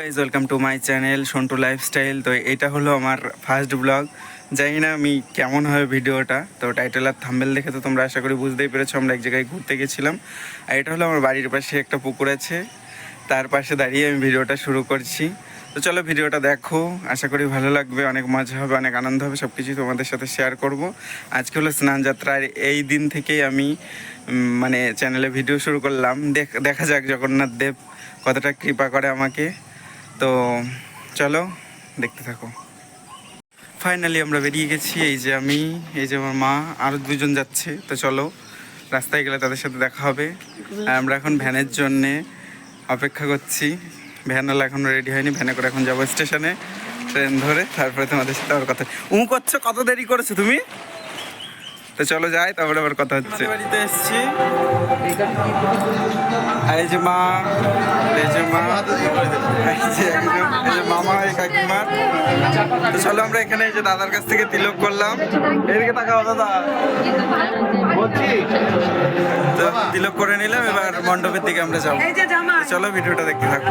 Guys welcome to my channel Santu lifestyle তো এটা হলো আমার ফার্স্ট ব্লগ জানি না আমি কেমন হবে ভিডিওটা। তো টাইটেল আর থাম্বেল দেখে তো তোমরা আশা করি বুঝতেই পেরেছ, আমরা এক জায়গায় ঘুরতে গেছিলাম। আর এটা হলো আমার বাড়ির পাশে একটা পুকুর আছে। তার পাশে দাঁড়িয়ে আমি ভিডিওটা শুরু করছি। তো চলো ভিডিওটা দেখো। আশা করি ভালো লাগবে, অনেক মজা হবে, অনেক আনন্দ হবে সব কিছুই তোমাদের সাথে শেয়ার করব। আজকে হলো স্নান যাত্রা, আর এই দিন থেকেই আমি মানে চ্যানেলে ভিডিও শুরু করলাম। দেখা যাক জগন্নাথ দেব কতটা কৃপা করে আমাকে। তো চলো, দেখতে থাকো। ফাইনালি আমরা বেরিয়ে গেছি, এই যে আমি, এই যে আমার মা আরও দুজন যাচ্ছে, তো চলো, রাস্তায় গেলে তাদের সাথে দেখা হবে। আর আমরা এখন ভ্যানের জন্যে অপেক্ষা করছি। ভ্যানওয়ালা এখনও রেডি হয়নি, ভ্যানে করে এখন যাব স্টেশনে। ট্রেন ধরে, তারপরে তোমাদের সাথে আবার কথা উ করছ? কত দেরি করেছ তুমি? তো চলো যাই তারপরে আবার কথা হচ্ছে। বাড়িতে এসছি। এই যে মা এই যে মা এই যে একজন এই যে মামা এই কাকিমার তো চলো আমরা এখানে এই যে দাদার কাছ থেকে তিলক করলাম। এদিকে তাকাও দাদা। তো তিলক করে নিলাম এবার মণ্ডপের দিকে আমরা যাব। চলো ভিডিওটা দেখতে থাকো।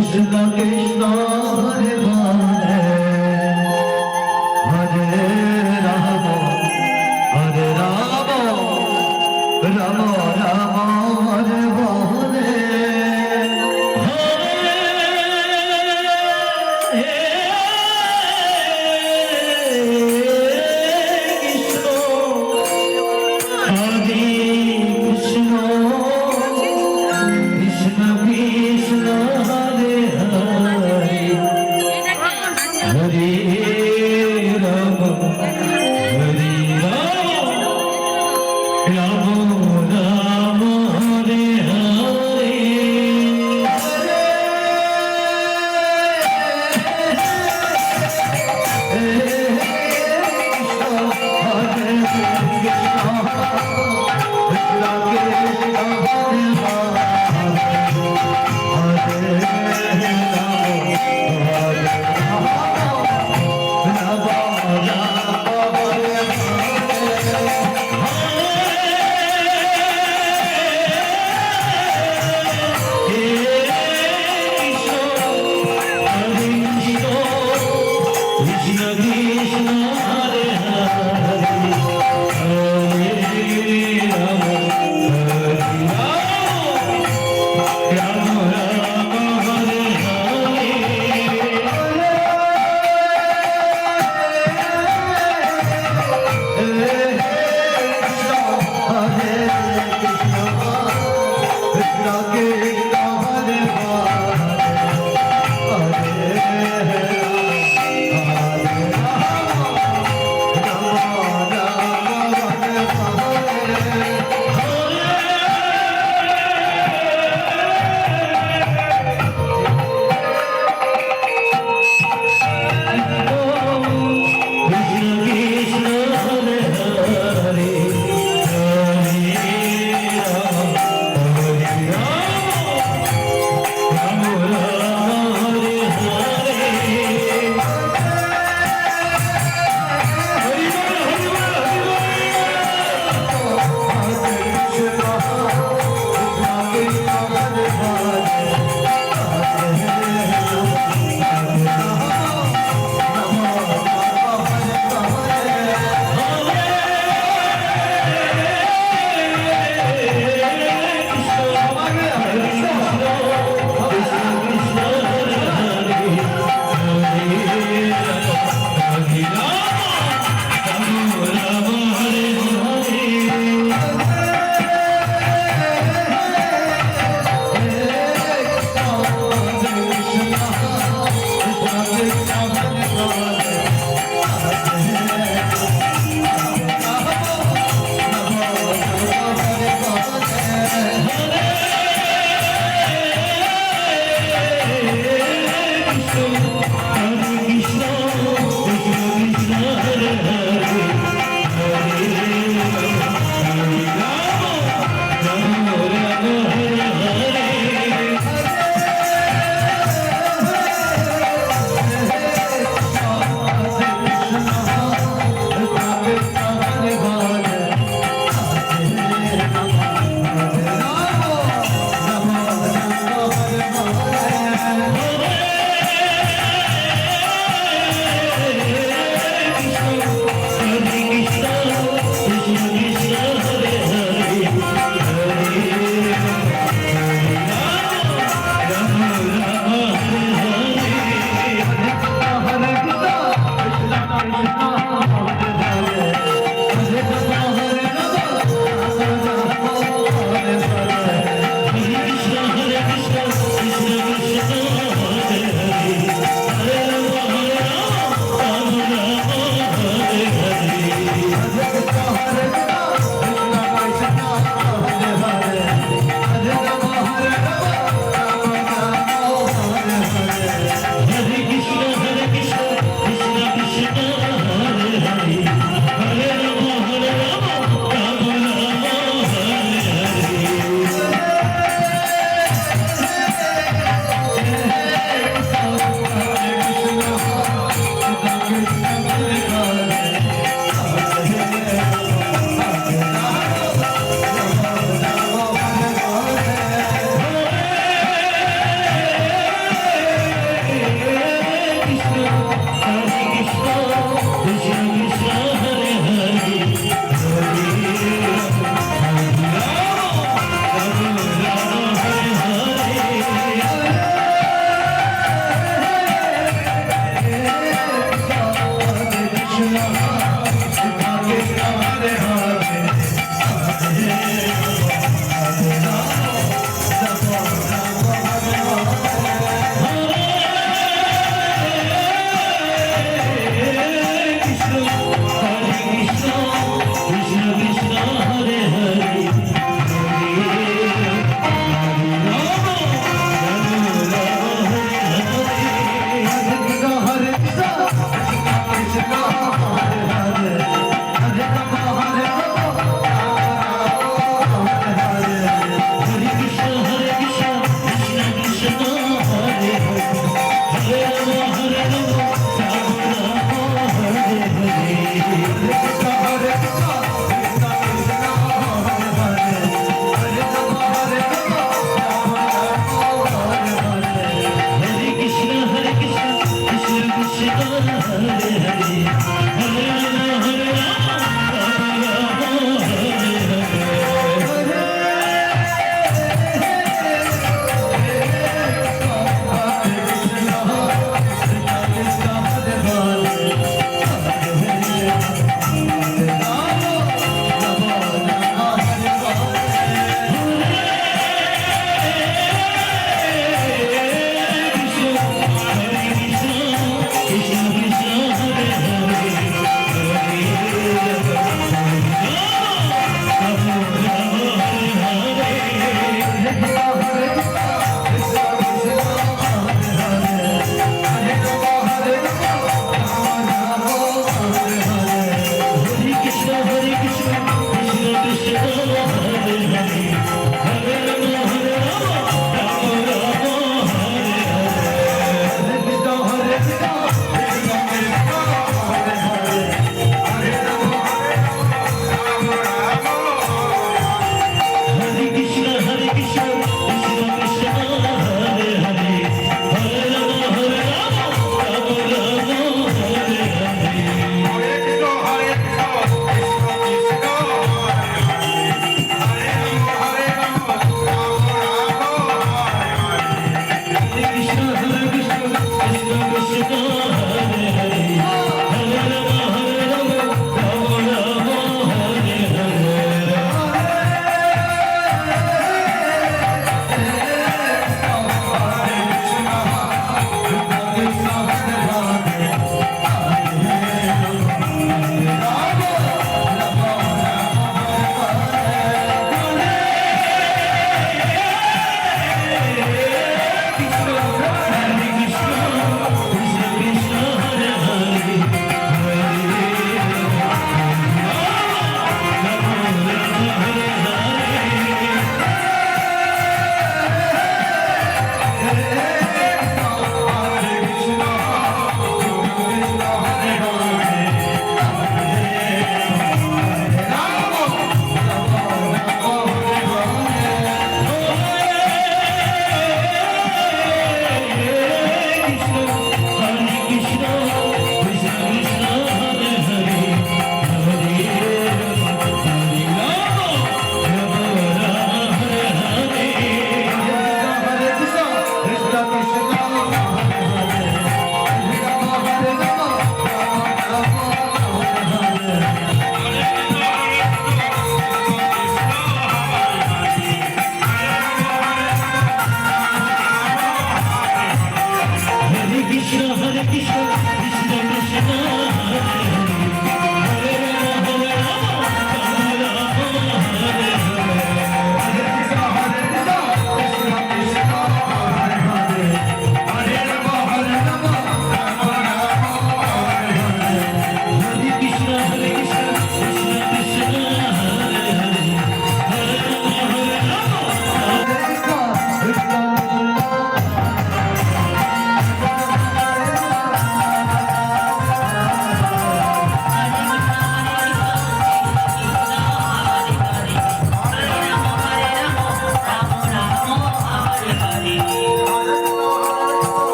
কৃষ্ণ কৃষ্ণ হরে হরে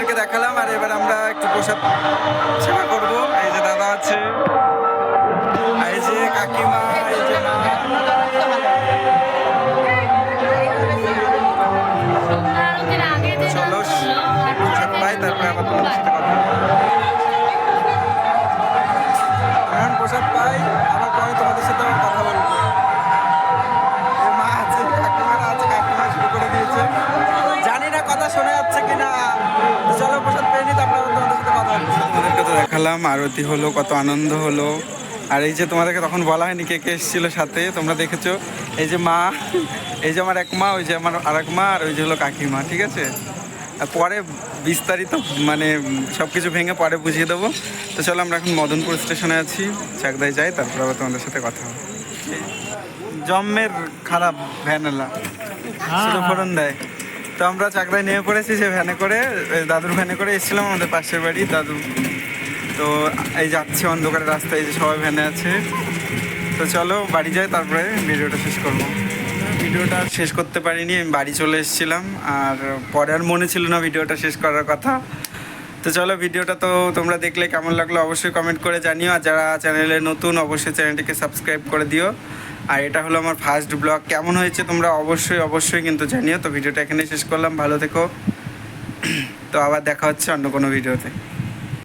তোমাদেরকে দেখালাম আর এবার আমরা একটু প্রসাদ সেবা করব। এই যে দাদা আছে। এই যে কাকিমা, এই যে চলো পাই তারপরে আবার তোমাদের সাথে কথা। এখন প্রসাদ পাই, আবার পরে তোমাদের সাথে আবার কথা বলব। যাচ্ছে কিনা তো চলো প্রসাদ পেয়ে আবার তোমাদের সাথে কথা তোমাদেরকে তো দেখালাম আরতি হলো কত আনন্দ হলো। আর এই যে তোমাদেরকে তখন বলা হয়নি কে কে এসেছিল সাথে তোমরা দেখেছ? এই যে মা এই যে আমার এক মা ওই যে আমার আর এক মা আর ওই যে হলো কাকিমা ঠিক আছে? আর পরে বিস্তারিত মানে সব কিছু ভেঙে পরে বুঝিয়ে দেবো। তো চলো আমরা এখন মদনপুর স্টেশনে আছি চাকদায় যাই তারপর আবার তোমাদের সাথে কথা হবে। জম্মের খারাপ ভ্যানেলা ফোরন দেয়। তো আমরা চাকদায় নেমে পড়েছি সে ভ্যানে করে দাদুর ভ্যানে করে এসেছিলাম আমাদের পাশের বাড়ি, দাদু। তো এই যাচ্ছে অন্ধকারের রাস্তায় যে সবাই ভ্যানে আছে। তো চলো বাড়ি যাই, তারপরে ভিডিওটা শেষ করব। ভিডিওটা শেষ করতে পারিনি, আমি বাড়ি চলে এসেছিলাম, আর পরে আর মনে ছিল না ভিডিওটা শেষ করার কথা। তো চলো ভিডিওটা তো তোমরা দেখলে কেমন লাগল অবশ্যই কমেন্ট করে জানিও, আর যারা চ্যানেলে নতুন, অবশ্যই চ্যানেলটিকে সাবস্ক্রাইব করে দিও। আর এটা হলো আমার ফার্স্ট ব্লগ কেমন হয়েছে তোমরা অবশ্যই অবশ্যই কিন্তু জানিও। তো ভিডিওটা এখানে শেষ করলাম। ভালো থেকো। তো আবার দেখা হচ্ছে অন্য কোনো ভিডিওতে।